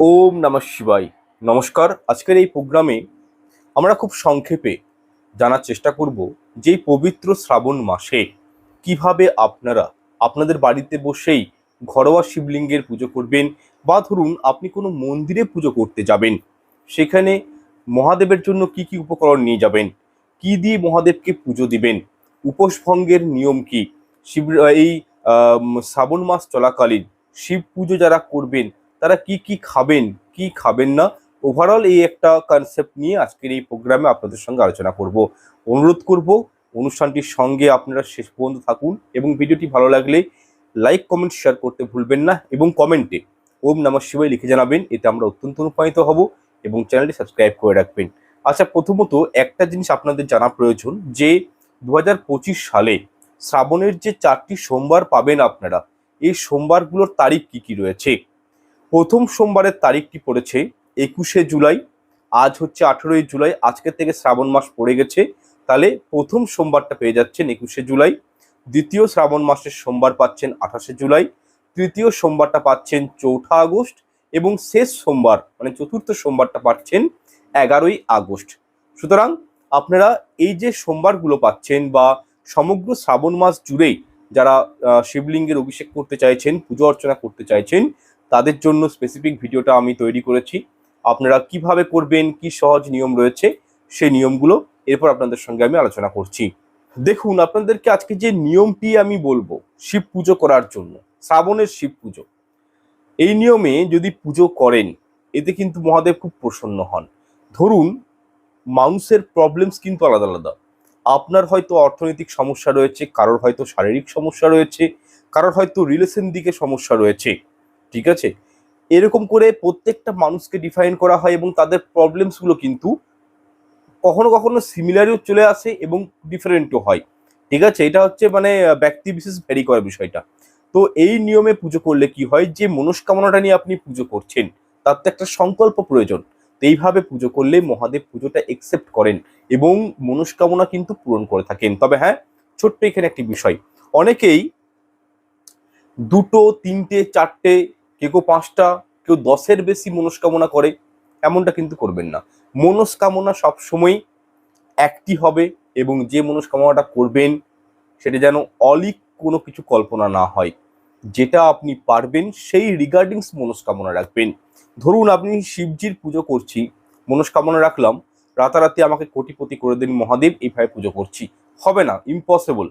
ওম নমঃ শিবাই নমস্কার, আজকের এই প্রোগ্রামে আমরা খুব সংক্ষেপে জানার চেষ্টা করব যে পবিত্র শ্রাবণ মাসে কীভাবে আপনারা আপনাদের বাড়িতে বসেই ঘরোয়া শিবলিঙ্গের পুজো করবেন বা ধরুন আপনি কোনো মন্দিরে পুজো করতে যাবেন, সেখানে মহাদেবের জন্য কি কি উপকরণ নিয়ে যাবেন, কি দিয়ে মহাদেবকে পুজো দিবেন, উপোস ভঙ্গের নিয়ম কি, শিব, এই শ্রাবণ মাস চলাকালীন শিব পুজো যারা করবেন তারা কি কি খাবেন কি খাবেন না ওভারঅল এই একটা কনসেপ্ট নিয়ে আজকের এই প্রোগ্রামে আপনাদের সঙ্গে আলোচনা করব। অনুরোধ করব, অনুষ্ঠানটির সঙ্গে আপনারা শেষ পর্যন্ত থাকুন এবং ভিডিওটি ভালো লাগলে লাইক কমেন্ট শেয়ার করতে ভুলবেন না এবং কমেন্টে ওম নমঃ শিবায় লিখে জানাবেন, এতে আমরা অত্যন্ত অনুপ্রাণিত হব এবং চ্যানেলটি সাবস্ক্রাইব করে রাখবেন। আচ্ছা প্রথমত একটা জিনিস আপনাদের জানা প্রয়োজন যে দু হাজার পঁচিশ সালে শ্রাবণের যে চারটি সোমবার পাবেন আপনারা, এই সোমবারগুলোর তারিখ কি কি রয়েছে? প্রথম সোমবারের তারিখটি পড়েছে একুশে জুলাই। আজ হচ্ছে আঠেরোই জুলাই, আজকের থেকে শ্রাবণ মাস পড়ে গেছে। তাহলে প্রথম সোমবারটা পেয়ে যাচ্ছেন একুশে জুলাই। দ্বিতীয় শ্রাবণ মাসের সোমবার পাচ্ছেন আঠাশে জুলাই। তৃতীয় সোমবারটা পাচ্ছেন চৌঠা আগস্ট এবং শেষ সোমবার মানে চতুর্থ সোমবারটা পাচ্ছেন এগারোই আগস্ট। সুতরাং আপনারা এই যে সোমবারগুলো পাচ্ছেন বা সমগ্র শ্রাবণ মাস জুড়েই যারা শিবলিঙ্গের অভিষেক করতে চাইছেন, পুজো অর্চনা করতে চাইছেন তাদের জন্য স্পেসিফিক ভিডিওটা আমি তৈরি করেছি। আপনারা কীভাবে করবেন, কি সহজ নিয়ম রয়েছে, সেই নিয়মগুলো এরপর আপনাদের সঙ্গে আমি আলোচনা করছি। দেখুন, আপনাদেরকে আজকে যে নিয়মটি আমি বলব, শিব পুজো করার জন্য, শ্রাবণের শিব পুজো। এই নিয়মে যদি পুজো করেন, এতে কিন্তু মহাদেব খুব প্রসন্ন হন। ধরুন, মানুষের প্রবলেমস কিন্তু আলাদা আলাদা। আপনার হয়তো অর্থনৈতিক সমস্যা রয়েছে, কারোর হয়তো শারীরিক সমস্যা রয়েছে, কারোর হয়তো রিলেশন দিকে সমস্যা রয়েছে। ঠিক আছে? এরকম করে প্রত্যেকটা মানুষকে ডিফাইন করা হয় এবং তাদের প্রবলেমসগুলো কিন্তু কখনো কখনো সিমিলারও চলে আসে এবং ডিফারেন্টও হয়। ঠিক আছে? এটা হচ্ছে মানে ব্যক্তি বিশেষ ভ্যারি করে বিষয়টা। তো এই নিয়মে পুজো করলে কি হয়? যে মনস্কামনাটা নিয়ে আপনি পুজো করছেন, তার তো একটা সংকল্প প্রয়োজন। তো এইভাবে পুজো করলে মহাদেব পুজোটা একসেপ্ট করেন এবং মনস্কামনা কিন্তু পূরণ করে থাকেন। তবে হ্যাঁ ছোট্ট এখানে একটি বিষয়। অনেকেই দুটো, তিনটে, চারটে কেউ কেউ পাঁচটা, কেউ দশের বেশি মনস্কামনা করে, এমনটা কিন্তু করবেন না। মনস্কামনা সবসময় একটি হবে এবং যে মনস্কামনাটা করবেন, সেটা যেন অলিক কোনো কিছু কল্পনা না হয়। যেটা আপনি পারবেন, সেই রিগার্ডিংস মনস্কামনা রাখবেন। ধরুন আপনি শিবজির পুজো করছি, মনস্কামনা রাখলাম, রাতারাতি আমাকে কোটিপতি করে দিন মহাদেব এইভাবে পুজো করছি। হবে না ইম্পসিবল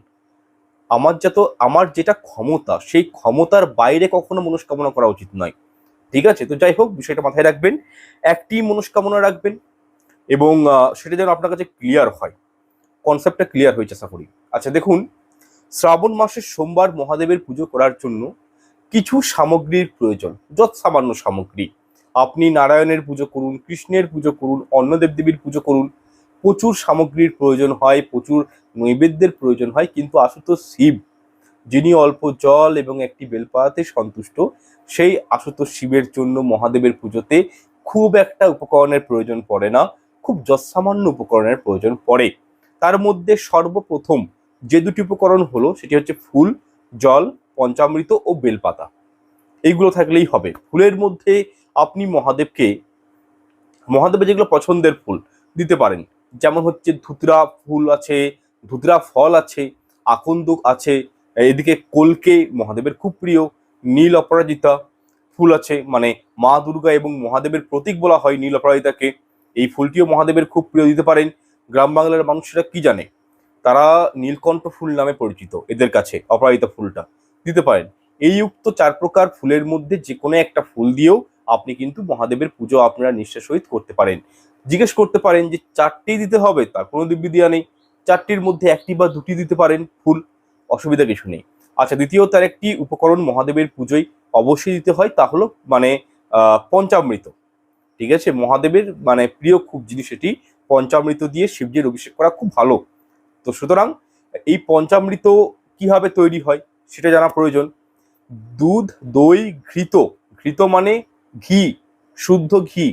আমার যত, আমার যেটা ক্ষমতা, সেই ক্ষমতার বাইরে কখনো মনস্কামনা করা উচিত নয়। ঠিক আছে? তো যাই হোক, বিষয়টা মাথায় রাখবেন। একটি মনস্কামনা রাখবেন এবং সেটা যেন আপনার কাছে ক্লিয়ার হয়। কনসেপ্টটা ক্লিয়ার হয়েছে, আশা করি। আচ্ছা দেখুন, শ্রাবণ মাসের সোমবার মহাদেবের পুজো করার জন্য কিছু সামগ্রীর প্রয়োজন যৎ সামান্য সামগ্রী। আপনি নারায়ণের পুজো করুন, কৃষ্ণের পুজো করুন অন্য দেবদেবীর পুজো করুন প্রচুর সামগ্রীর প্রয়োজন হয়, প্রচুর নৈবেদ্যের প্রয়োজন হয়, কিন্তু আশুতোষ শিব, যিনি অল্প জল এবং একটি বেলপাতাতে সন্তুষ্ট, সেই আশুতোষ শিবের জন্য মহাদেবের পুজোতে খুব একটা উপকরণের প্রয়োজন পড়ে না, খুব যৎসামান্য উপকরণের প্রয়োজন পড়ে। তার মধ্যে সর্বপ্রথম যে দুটি উপকরণ হলো, সেটি হচ্ছে ফুল, জল, পঞ্চামৃত ও বেলপাতা। এইগুলো থাকলেই হবে। ফুলের মধ্যে আপনি মহাদেবকে, মহাদেবের যেগুলো পছন্দের ফুল দিতে পারেন যেমন হচ্ছে ধুতরা ফুল আছে, ধুতরা ফল আছে, আকন্দুক আছে, এদিকে কলকে মহাদেবের খুব প্রিয়, নীল অপরাজিতা ফুল আছে মানে মা দুর্গা এবং মহাদেবের প্রতীক বলা হয় নীল অপরাজিতাকে। এই ফুলটিও মহাদেবের খুব প্রিয়, দিতে পারেন। গ্রাম বাংলার মানুষেরা কি জানে? তারা নীলকণ্ঠ ফুল নামে পরিচিত এদের কাছে, অপরাজিতা ফুলটা। দিতে পারেন। এই উক্ত চার প্রকার ফুলের মধ্যে যে কোনো একটা ফুল দিয়েও আপনি কিন্তু মহাদেবের পুজো আপনারা নিঃশ্বাস সহিত করতে পারেন। জিজ্ঞেস করতে পারেন যে চারটি দিতে হবে, তার কোনো দিব্যি দেওয়া নেই। চারটির মধ্যে একটি বা দুটি দিতে পারেন ফুল অসুবিধা কিছু নেই। আচ্ছা দ্বিতীয় তার একটি উপকরণ মহাদেবের পুজোয় অবশ্যই দিতে হয়, তা হলো মানে পঞ্চামৃত। ঠিক আছে, মহাদেবের মানে প্রিয় খুব জিনিস এটি, পঞ্চামৃত দিয়ে শিবজির অভিষেক করা খুব ভালো। তো সুতরাং, এই পঞ্চামৃত কীভাবে তৈরি হয়, সেটা জানা প্রয়োজন। দুধ, দই, ঘৃত। ঘৃত মানে ঘি, শুদ্ধ ঘি।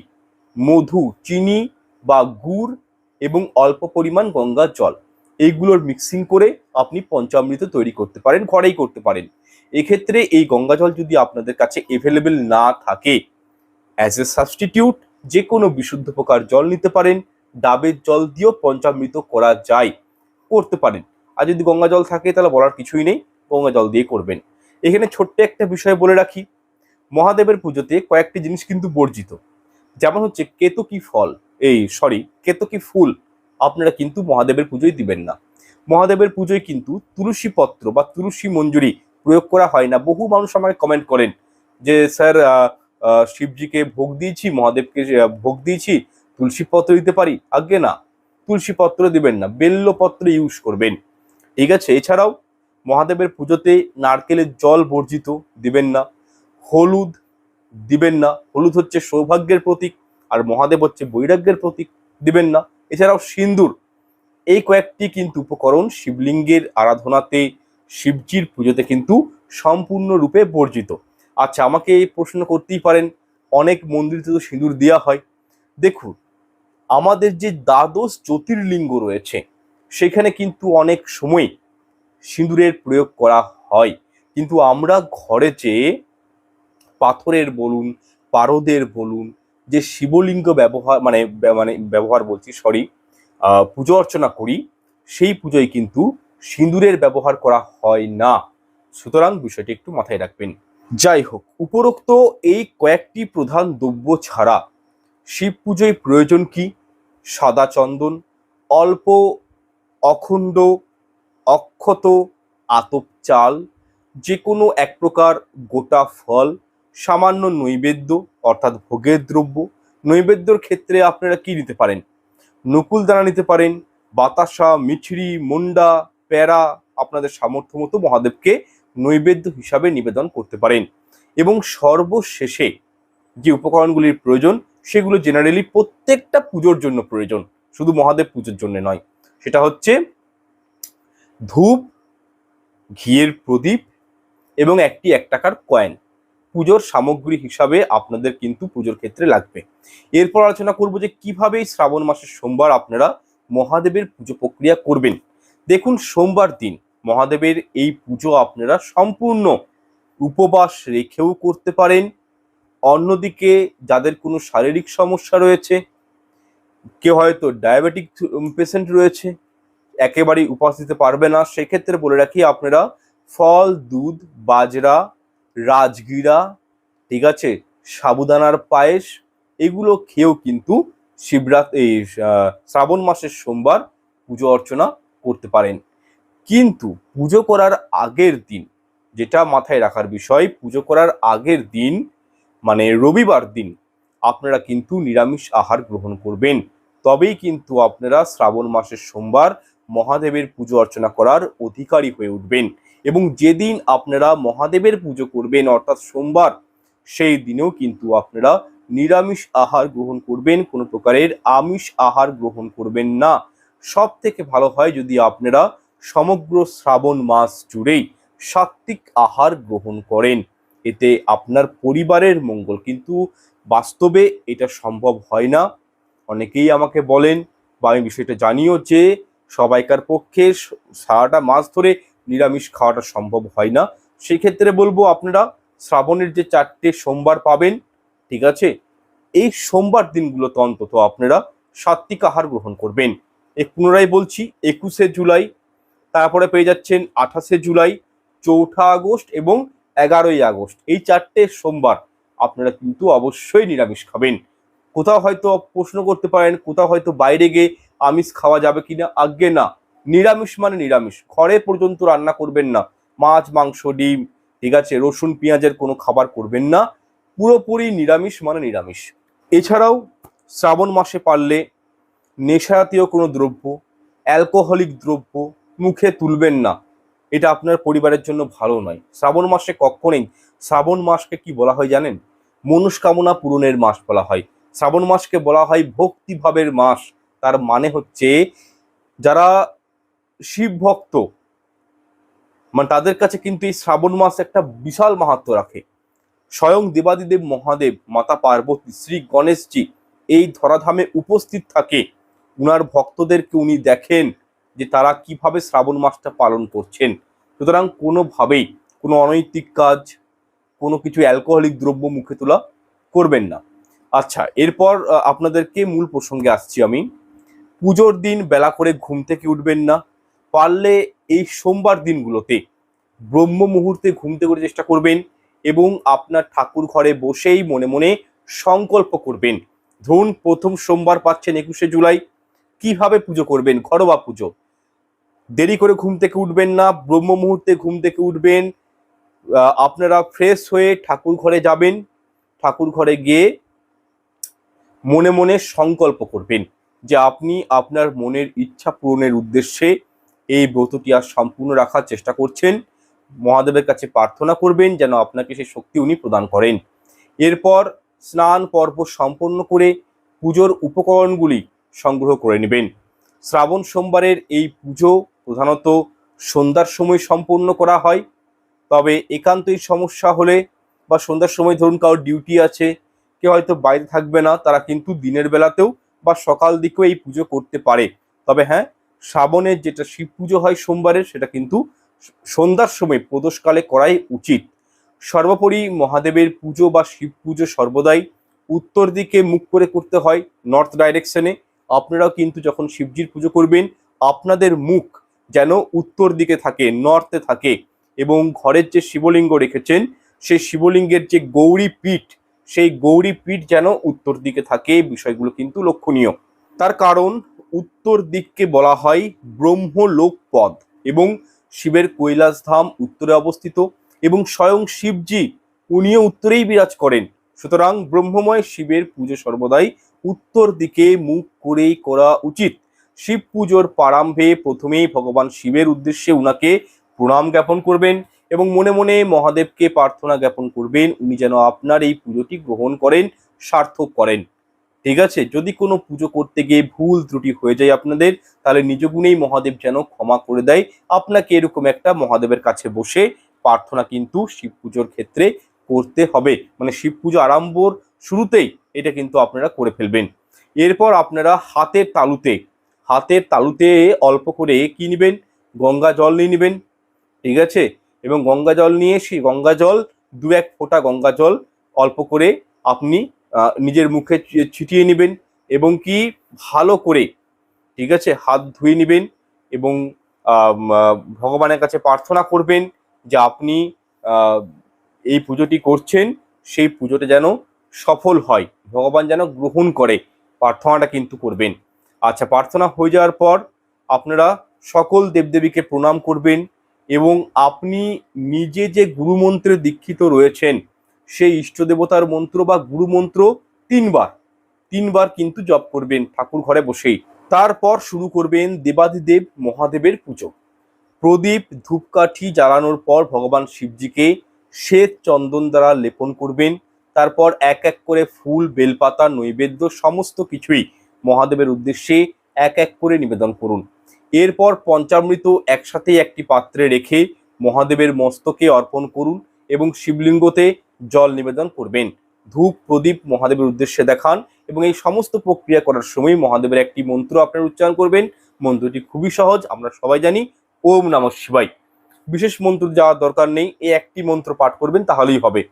মধু, চিনি বা গুড় এবং অল্প পরিমাণ গঙ্গার জল। এইগুলোর মিক্সিং করে আপনি পঞ্চামৃত তৈরি করতে পারেন, ঘরেই করতে পারেন। এক্ষেত্রে এই গঙ্গা জল যদি আপনাদের কাছে এভেলেবেল না থাকে অ্যাজ এ সাবস্টিটিউট যে কোনো বিশুদ্ধ প্রকার জল নিতে পারেন, ডাবের জল দিয়েও পঞ্চামৃত করা যায়, করতে পারেন। আর যদি গঙ্গা জল থাকে, তাহলে বলার কিছুই নেই, গঙ্গা জল দিয়ে করবেন। এখানে ছোট্ট একটা বিষয় বলে রাখি, মহাদেবের পুজোতে কয়েকটি জিনিস কিন্তু বর্জিত। যেমন হচ্ছে কেতকী ফল? এই সরি কেতকী ফুল? আপনারা কিন্তু মহাদেবের পুজোয় দিবেন না। মহাদেবের পুজোয় কিন্তু তুলসী পত্র বা তুলসী মঞ্জুরি প্রয়োগ করা হয় না। বহু মানুষ আমাকে কমেন্ট করেন যে, স্যার শিবজিকে ভোগ দিয়েছি, মহাদেবকে ভোগ দিয়েছি, তুলসী পত্র দিতে পারি? আগে না, তুলসী পত্র দিবেন না, বেল্ল পত্র ইউজ করবেন। ঠিক আছে, এছাড়াও মহাদেবের পুজোতে নারকেলের জল বর্জিত দিবেন না, হলুদ দিবেন না। হলুদ হচ্ছে সৌভাগ্যের প্রতীক আর মহাদেব হচ্ছে বৈরাগ্যের প্রতীক, দিবেন না। এছাড়াও সিন্দুর, এই কয়েকটি কিন্তু উপকরণ শিবলিঙ্গের আরাধনাতে শিবজির পুজোতে কিন্তু সম্পূর্ণরূপে বর্জিত। আচ্ছা আমাকে এই প্রশ্ন করতেই পারেন, অনেক মন্দিরে তো সিঁদুর দেওয়া হয়। দেখুন, আমাদের যে দ্বাদশ জ্যোতির্লিঙ্গ রয়েছে, সেখানে কিন্তু অনেক সময় সিঁদুরের প্রয়োগ করা হয়। কিন্তু আমরা ঘরে যে পাথরের বলুন, পারদের বলুন, যে শিবলিঙ্গ ব্যবহার মানে মানে ব্যবহার বলছি সরি পুজো অর্চনা করি, সেই পুজোয় কিন্তু সিঁদুরের ব্যবহার করা হয় না। সুতরাং বিষয়টি একটু মাথায় রাখবেন। যাই হোক, উপরোক্ত এই কয়েকটি প্রধান দ্রব্য ছাড়া শিব পুজোয় প্রয়োজন কি? সাদা চন্দন, অল্প, অখণ্ড, অক্ষত, আতপ চাল যে কোনো এক প্রকার গোটা ফল সামান্য নৈবেদ্য, অর্থাৎ ভোগের দ্রব্য, নৈবেদ্যর ক্ষেত্রে আপনারা কি নিতে পারেন? নকুল দানা নিতে পারেন, বাতাসা, মিছরি, মুন্ডা প্যারা আপনাদের সামর্থ্য মতো মহাদেবকে নৈবেদ্য হিসাবে নিবেদন করতে পারেন। এবং সর্বশেষে যে উপকরণগুলির প্রয়োজন, সেগুলো জেনারেলি প্রত্যেকটা পুজোর জন্য প্রয়োজন, শুধু মহাদেব পুজোর জন্য নয়। সেটা হচ্ছে ধূপ, ঘিয়ের প্রদীপ এবং একটি এক টাকার কয়েন পুজোর সামগ্রী হিসাবে আপনাদের কিন্তু পুজোর ক্ষেত্রে লাগবে। এরপর আলোচনা করব যে কীভাবে এই শ্রাবণ মাসের সোমবার আপনারা মহাদেবের পুজো প্রক্রিয়া করবেন। দেখুন, সোমবার দিন মহাদেবের এই পুজো আপনারা সম্পূর্ণ উপবাস রেখেও করতে পারেন। অন্যদিকে যাদের কোনো শারীরিক সমস্যা রয়েছে, কেউ হয়তো ডায়াবেটিক পেশেন্ট রয়েছে, একেবারেই উপাস দিতে পারবে না। সেক্ষেত্রে বলে রাখি, আপনারা ফল, দুধ, বাজরা রাজগিরা, ঠিক আছে? সাবুদানার পায়েস, এগুলো খেয়েও কিন্তু শিবরাত, এই শ্রাবণ মাসের সোমবার পুজো অর্চনা করতে পারেন। কিন্তু পুজো করার আগের দিন, যেটা মাথায় রাখার বিষয়, পুজো করার আগের দিন মানে রবিবার দিন, আপনারা কিন্তু নিরামিষ আহার গ্রহণ করবেন। তবেই কিন্তু আপনারা শ্রাবণ মাসের সোমবার মহাদেবের পুজো অর্চনা করার অধিকারী হয়ে উঠবেন। এবং যেদিন আপনারা মহাদেবের পুজো করবেন, অর্থাৎ সোমবার, সেই দিনেও কিন্তু আপনারা নিরামিষ আহার গ্রহণ করবেন, কোনো প্রকারের আমিষ আহার গ্রহণ করবেন না। সব থেকে ভালো হয় যদি আপনারা সমগ্র শ্রাবণ মাস জুড়েই সাত্ত্বিক আহার গ্রহণ করেন। এতে আপনার পরিবারের মঙ্গল, কিন্তু বাস্তবে এটা সম্ভব হয় না। অনেকেই আমাকে বলেন, বা আমি বিষয়টা জানিও যে সবাইকার পক্ষে সারাটা মাস ধরে নিরামিষ খাওয়াটা সম্ভব হয় না। সেক্ষেত্রে বলব আপনারা শ্রাবণের যে চারটে সোমবার পাবেন, ঠিক আছে? এই সোমবার দিনগুলোতে অন্তত আপনারা সাত্বিক আহার গ্রহণ করবেন। এই পুনরায় বলছি, একুশে জুলাই, তারপরে পেয়ে যাচ্ছেন আঠাশে জুলাই, চৌঠা আগস্ট এবং এগারোই আগস্ট। এই চারটে সোমবার আপনারা কিন্তু অবশ্যই নিরামিষ খাবেন। কোথাও হয়তো প্রশ্ন করতে পারেন, কোথাও হয়তো বাইরে গিয়ে আমিষ খাওয়া যাবে কিনা? আজ্ঞে না। নিরামিষ মানে নিরামিষ। ঘরে পর্যন্ত রান্না করবেন না। মাছ, মাংস, ডিম, ঠিক আছে? রসুন, পেঁয়াজের কোনো খাবার করবেন না। পুরোপুরি নিরামিষ মানে নিরামিষ। এছাড়াও শ্রাবণ মাসে পারলে নেশাজাতীয় কোনো দ্রব্য, অ্যালকোহলিক দ্রব্য মুখে তুলবেন না। এটা আপনার পরিবারের জন্য ভালো নয়। শ্রাবণ মাসে কখনোই, শ্রাবণ মাসকে কি বলা হয় জানেন? মনস্কামনা পূরণের মাস বলা হয়। শ্রাবণ মাসকে বলা হয় ভক্তিভাবের মাস। তার মানে হচ্ছে, যারা শিব ভক্ত মানে তাদের কাছে কিন্তু এই শ্রাবণ মাস একটা বিশাল মাহাত্ম রাখে। স্বয়ং দেবাদিদেব মহাদেব, মাতা পার্বতী, শ্রী গণেশজি এই ধরাধামে উপস্থিত থাকে। উনার ভক্তদেরকে উনি দেখেন যে তারা কীভাবে শ্রাবণ মাসটা পালন করছেন। সুতরাং কোনোভাবেই কোনো অনৈতিক কাজ, কোনো কিছু অ্যালকোহলিক দ্রব্য মুখে তোলা করবেন না। আচ্ছা এরপর আপনাদেরকে মূল প্রসঙ্গে আসছি আমি। পুজোর দিন বেলা করে ঘুম থেকে উঠবেন না পারলে এই সোমবার দিনগুলোতে ব্রহ্ম মুহূর্তে ঘুম থেকে উঠে চেষ্টা করবেন এবং আপনার ঠাকুর ঘরে বসেই মনে মনে সংকল্প করবেন। ধরুন, প্রথম সোমবার পাচ্ছেন একুশে জুলাই, কীভাবে পুজো করবেন? ঘরোয়া পুজো। দেরি করে ঘুম থেকে উঠবেন না, ব্রহ্ম মুহূর্তে ঘুম থেকে উঠবেন আপনারা ফ্রেশ হয়ে ঠাকুর ঘরে যাবেন, ঠাকুর ঘরে গিয়ে মনে মনে সংকল্প করবেন যে আপনি আপনার মনের ইচ্ছা পূরণের উদ্দেশ্যে এই ব্রতটি আর সম্পূর্ণ রাখার চেষ্টা করছেন। মহাদেবের কাছে প্রার্থনা করবেন যেন আপনাকে সেই শক্তি উনি প্রদান করেন। এরপর স্নান পর্ব সম্পন্ন করে পুজোর উপকরণগুলি সংগ্রহ করে নেবেন। শ্রাবণ সোমবারের এই পুজো প্রধানত সন্ধ্যার সময় সম্পন্ন করা হয়। তবে একান্তই সমস্যা হলে বা সন্ধ্যার সময় ধরুন কারোর ডিউটি আছে, কেউ হয়তো বাইরে থাকবে না, তারা কিন্তু দিনের বেলাতেও বা সকাল দিকেও এই পুজো করতে পারে। তবে হ্যাঁ শ্রাবণের যেটা শিব পুজো হয় সোমবারের সেটা কিন্তু সন্ধ্যার সময় প্রদোষকালে করাই উচিত। সর্বোপরি মহাদেবের পুজো বা শিব পুজো সর্বদাই উত্তর দিকে মুখ করে করতে হয় নর্থ ডাইরেকশনে আপনারাও কিন্তু যখন শিবজির পুজো করবেন, আপনাদের মুখ যেন উত্তর দিকে থাকে নর্থে থাকে এবং ঘরের যে শিবলিঙ্গ রেখেছেন, সেই শিবলিঙ্গের যে গৌরী পীঠ, সেই গৌরী পীঠ যেন উত্তর দিকে থাকে, বিষয়গুলো কিন্তু লক্ষণীয়। তার কারণ উত্তর দিককে বলা হয় ব্রহ্মলোক পদ এবং শিবের কৈলাস ধাম উত্তরে অবস্থিত এবং স্বয়ং শিবজি উনিও উত্তরেই বিরাজ করেন। সুতরাং ব্রহ্মময় শিবের পুজো সর্বদাই উত্তর দিকে মুখ করেই করা উচিত। শিব পুজোর প্রারম্ভে প্রথমেই ভগবান শিবের উদ্দেশ্যে উনাকে প্রণাম জ্ঞাপন করবেন এবং মনে মনে মহাদেবকে প্রার্থনা জ্ঞাপন করবেন। উনি যেন আপনার এই পুজোটি গ্রহণ করেন, সার্থক করেন। ঠিক আছে? যদি কোনো পুজো করতে গিয়ে ভুল ত্রুটি হয়ে যায় আপনাদের, তাহলে নিজ গুণেই মহাদেব যেন ক্ষমা করে দেয়। আপনাকে এরকম একটা মহাদেবের কাছে বসে প্রার্থনা কিন্তু শিব পুজোর ক্ষেত্রে করতে হবে। মানে শিব পুজো আরম্ভর শুরুতেই এটা কিন্তু আপনারা করে ফেলবেন। এরপর আপনারা হাতের তালুতে হাতের তালুতে অল্প করে কি নেবেন? গঙ্গা জল নিয়ে নেবেন, ঠিক আছে? এবং গঙ্গা জল নিয়ে সেই গঙ্গা জল, দু এক ফোঁটা গঙ্গা জল অল্প করে আপনি নিজের মুখে ছিটিয়ে নেবেন এবং কি ভালো করে, ঠিক আছে, হাত ধুয়ে নেবেন এবং ভগবানের কাছে প্রার্থনা করবেন যে আপনি এই পুজোটি করছেন, সেই পুজোটা যেন সফল হয়। ভগবান যেন গ্রহণ করে, প্রার্থনাটা কিন্তু করবেন। আচ্ছা প্রার্থনা হয়ে যাওয়ার পর আপনারা সকল দেবদেবীকে প্রণাম করবেন এবং আপনি নিজে যে গুরুমন্ত্রে দীক্ষিত রয়েছেন সেই ইষ্ট দেবতার মন্ত্র বা গুরুমন্ত্র তিনবার তিনবার কিন্তু জপ করবেন ঠাকুর ঘরে বসেই। তারপর শুরু করবেন দেবাদিদেব মহাদেবের পুজো। প্রদীপ, ধূপকাঠি জ্বালানোর পর ভগবান শিবজিকে শ্বেত চন্দন দ্বারা লেপন করবেন। তারপর এক এক করে ফুল, বেলপাতা, নৈবেদ্য সমস্ত কিছুই মহাদেবের উদ্দেশ্যে এক এক করে নিবেদন করুন। এরপর পঞ্চামৃত একসাথে একটি পাত্রে রেখে মহাদেবের মস্তকে অর্পণ করুন এবং শিবলিঙ্গতে জল নিবেদন করবেন। ধূপ, প্রদীপ, মহাদেবের উদ্দেশ্যে দেখান এবং এই সমস্ত প্রক্রিয়া করার সময় মহাদেবের একটি মন্ত্র আপনারা উচ্চারণ করবেন। মন্ত্রটি খুবই সহজ, আমরা সবাই জানি, ওম নম শিবাই বিশেষ মন্ত্র যাওয়ার দরকার নেই, এই একটি মন্ত্র পাঠ করবেন তাহলেই হবে।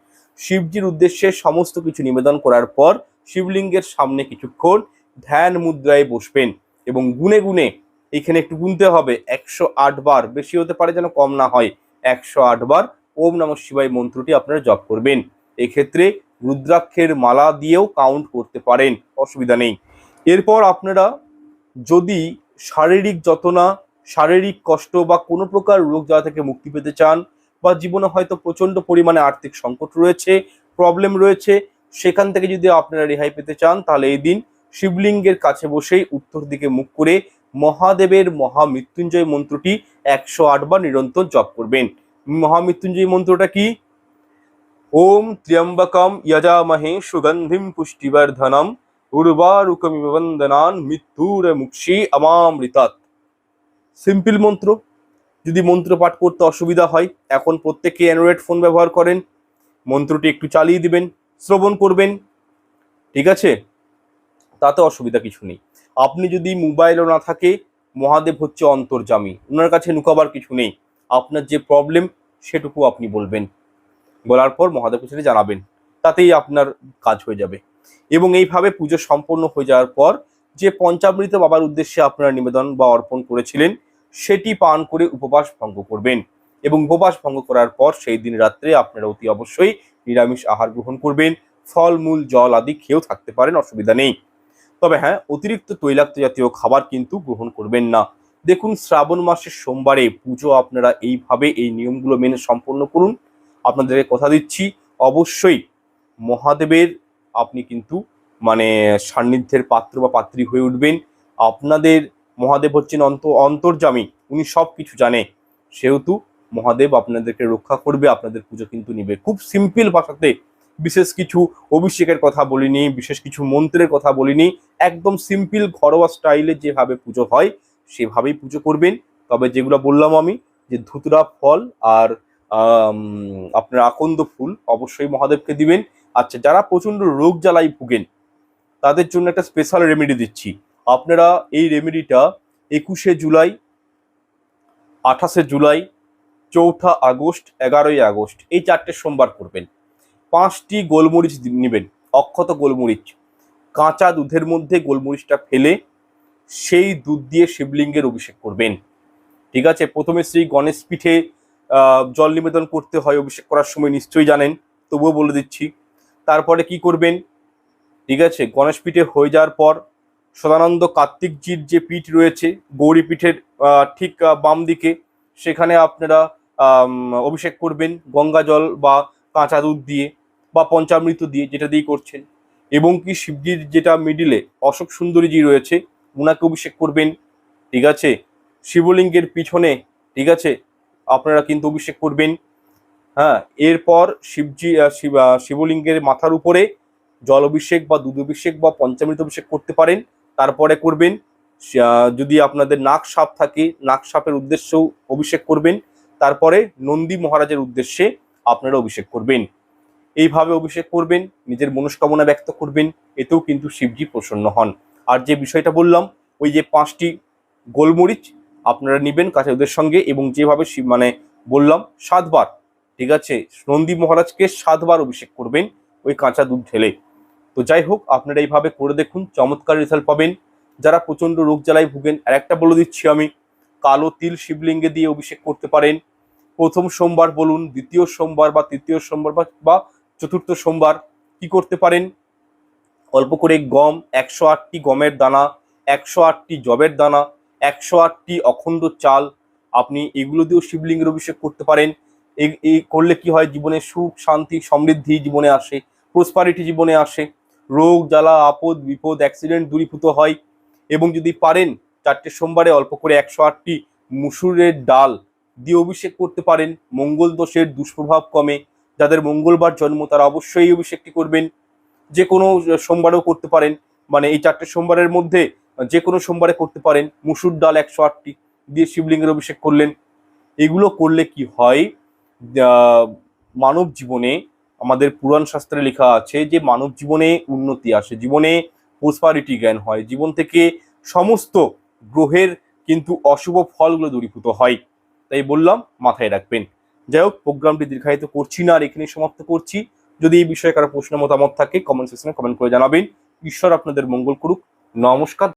শিবজির উদ্দেশ্যে সমস্ত কিছু নিবেদন করার পর শিবলিঙ্গের সামনে কিছুক্ষণ ধ্যান মুদ্রায় বসবেন এবং গুনে গুনে এখানে একটু গুনতে হবে, একশো আট বার, বেশি হতে পারে যেন কম না হয়, একশো আট বার ওম নম শিবাই মন্ত্রটি আপনারা জপ করবেন। এক্ষেত্রে রুদ্রাক্ষের মালা দিয়েও কাউন্ট করতে পারেন, অসুবিধা নেই। এরপর আপনারা যদি শারীরিক যতনা শারীরিক কষ্ট বা কোনো প্রকার রোগ জ্বালা থেকে মুক্তি পেতে চান বা জীবনে হয়তো প্রচণ্ড পরিমাণে আর্থিক সংকট রয়েছে প্রবলেম রয়েছে, সেখান থেকে যদি আপনারা রেহাই পেতে চান, তাহলে এই দিন শিবলিঙ্গের কাছে বসেই উত্তর দিকে মুখ করে মহাদেবের মহামৃত্যুঞ্জয় মন্ত্রটি একশো আটবার নিরন্তর জপ করবেন। মহামৃত্যুঞ্জয় মন্ত্রটা কি? ওম ত্র্যম্বকম যজামহে সুগন্ধিম পুষ্টিবর্ধনম উর্বারুকমিব বন্দনান মৃত্যুর মুক্ষী অমামৃতাৎ। সিম্পল মন্ত্র। যদি মন্ত্র পাঠ করতে অসুবিধা হয়, এখন প্রত্যেকে অ্যান্ড্রয়েড ফোন ব্যবহার করেন। মন্ত্রটি একটু চালিয়ে দিবেন, শ্রবণ করবেন। ঠিক আছে? তাতে অসুবিধা কিছু নেই। আপনি যদি মোবাইলও না থাকে, মহাদেব হচ্ছে অন্তর্জামী ওনার কাছে লুকাবার কিছু নেই। আপনার যে প্রবলেম সেটুকু আপনি বলবেন। বলার পর মহাদেব সেটা জানাবেন। তাতেই আপনার কাজ হয়ে যাবে। এবং এইভাবে পুজো সম্পন্ন হয়ে যাওয়ার পর যে পঞ্চামৃত বাবার উদ্দেশ্যে আপনারা নিবেদন বা অর্পণ করেছিলেন, সেটি পান করে উপবাস ভঙ্গ করবেন। এবং উপবাস ভঙ্গ করার পর সেই দিন রাত্রে আপনারা অতি অবশ্যই নিরামিষ আহার গ্রহণ করবেন। ফলমূল, জল আদি খেয়েও থাকতে পারেন, অসুবিধা নেই। তবে হ্যাঁ অতিরিক্ত তৈলাক্ত জাতীয় খাবার কিন্তু গ্রহণ করবেন না। দেখুন, শ্রাবণ মাসের সোমবারে পুজো আপনারা এইভাবে এই নিয়মগুলো মেনে সম্পন্ন করুন। আপনাদেরকে কথা দিচ্ছি, অবশ্যই মহাদেবের আপনি কিন্তু মানে সান্নিধ্যের পাত্র বা পাত্রী হয়ে উঠবেন। আপনাদের মহাদেব হচ্ছেন অন্ত অন্তর্জামী উনি সব কিছু জানে। সেহেতু মহাদেব আপনাদেরকে রক্ষা করবে, আপনাদের পুজো কিন্তু নিবে। খুব সিম্পল ভাষাতে বিশেষ কিছু অভিষেকের কথা বলিনি, বিশেষ কিছু মন্ত্রের কথা বলিনি, একদম সিম্পল ঘরোয়া স্টাইলে যেভাবে পুজো হয় সেভাবেই পুজো করবেন। তবে যেগুলো বললাম আমি, যে ধুতরা ফল আর আপনার আকন্দ ফুল অবশ্যই মহাদেবকে দিবেন। আচ্ছা যারা প্রচণ্ড রোগ জ্বালাই ভুগেন, তাদের জন্য একটা স্পেশাল রেমেডি দিচ্ছি। আপনারা এই রেমেডিটা একুশে জুলাই, আঠাশে জুলাই, চৌঠা আগস্ট, এগারোই আগস্ট, এই চারটে সোমবার করবেন। পাঁচটি গোলমরিচ নেবেন, অক্ষত গোলমরিচ। কাঁচা দুধের মধ্যে গোলমরিচটা ফেলে সেই দুধ দিয়ে শিবলিঙ্গের অভিষেক করবেন। ঠিক আছে? প্রথমে শ্রী গণেশ পিঠে জল নিবেদন করতে হয়, অভিষেক করার সময় নিশ্চয়ই জানেন, তবুও বলে দিচ্ছি। তারপরে কি করবেন? ঠিক আছে? গণেশ পিঠে হয়ে যাওয়ার পর সদানন্দ কার্তিকজির যে পিঠ রয়েছে, গৌরী পিঠের ঠিক বাম দিকে, সেখানে আপনারা অভিষেক করবেন গঙ্গা জল বা কাঁচা দুধ দিয়ে বা পঞ্চামৃত দিয়ে যেটা দিয়ে করছেন। এবং কি শিবজির যেটা মিডিলে, অশোক সুন্দরীজি রয়েছে ওনাকে অভিষেক করবেন, ঠিক আছে? শিবলিঙ্গের পিছনে, ঠিক আছে? আপনারা কিন্তু অভিষেক করবেন। হ্যাঁ এরপর শিবজি শিব শিবলিঙ্গের মাথার উপরে জল অভিষেক বা দুধ অভিষেক বা পঞ্চামৃত অভিষেক করতে পারেন। তারপরে করবেন যদি আপনাদের নাক সাপ থাকে, নাক সাপের উদ্দেশ্যেও অভিষেক করবেন। তারপরে নন্দী মহারাজের উদ্দেশ্যে আপনারা অভিষেক করবেন। এইভাবে অভিষেক করবেন, নিজের মনস্কামনা ব্যক্ত করবেন, এতেও কিন্তু শিবজি প্রসন্ন হন। আর যে বিষয়টা বললাম, ওই যে পাঁচটি গোলমরিচ আপনারা নেবেন কাছে ওদের সঙ্গে এবং যেভাবে মানে বললাম, সাতবার, ঠিক আছে? নন্দী মহারাজকে সাতবার অভিষেক করবেন ওই কাঁচা দুধ ঢেলে। তো যাই হোক, আপনারা এইভাবে করে দেখুন, চমৎকার রেজাল্ট পাবেন। যারা প্রচণ্ড রোগ জ্বালায় ভুগেন, আর একটা বলে দিচ্ছি আমি, কালো তিল শিবলিঙ্গে দিয়ে অভিষেক করতে পারেন। প্রথম সোমবার বলুন, দ্বিতীয় সোমবার বা তৃতীয় সোমবার বা চতুর্থ সোমবার কি করতে পারেন? অল্প করে গম, একশো আটটি গমের দানা, একশো আটটি জবের দানা, একশো আটটি অখণ্ড চাল। আপনি এগুলো দিয়েও শিবলিঙ্গের অভিষেক করতে পারেন। এই করলে কি হয়? জীবনে সুখ, শান্তি, সমৃদ্ধি জীবনে আসে প্রসপারিটি জীবনে আসে। রোগ, জ্বালা, আপদ, বিপদ অ্যাক্সিডেন্ট দূরীভূত হয়। এবং যদি পারেন, চারটে সোমবারে অল্প করে একশো আটটি মুসুরের ডাল দিয়ে অভিষেক করতে পারেন। মঙ্গল দোষের দুষ্প্রভাব কমে। যাদের মঙ্গলবার জন্ম, তারা অবশ্যই অভিষেকটি করবেন। যে কোনো সোমবারেও করতে পারেন। মানে এই চারটে সোমবারের মধ্যে যে কোনো সোমবারে করতে পারেন। মুসুর ডাল একশো আটটি দিয়ে শিবলিঙ্গের অভিষেক করলেন। এগুলো করলে কি হয়? মানব জীবনে আমাদের পুরাণ শাস্ত্রে লেখা আছে যে মানব জীবনে উন্নতি আসে। জীবনে প্রসপারিটি জ্ঞান হয়। জীবন থেকে সমস্ত গ্রহের কিন্তু অশুভ ফলগুলো দূরীভূত হয়। তাই বললাম, মাথায় রাখবেন। যাই হোক, প্রোগ্রামটি দীর্ঘায়িত করছি না আর এখানে সমাপ্ত করছি। যদি এই বিষয়ে কারও প্রশ্ন মতামত থাকে কমেন্ট সেকশনে কমেন্ট করে জানাবেন। ঈশ্বর আপনাদের মঙ্গল করুক। নমস্কার।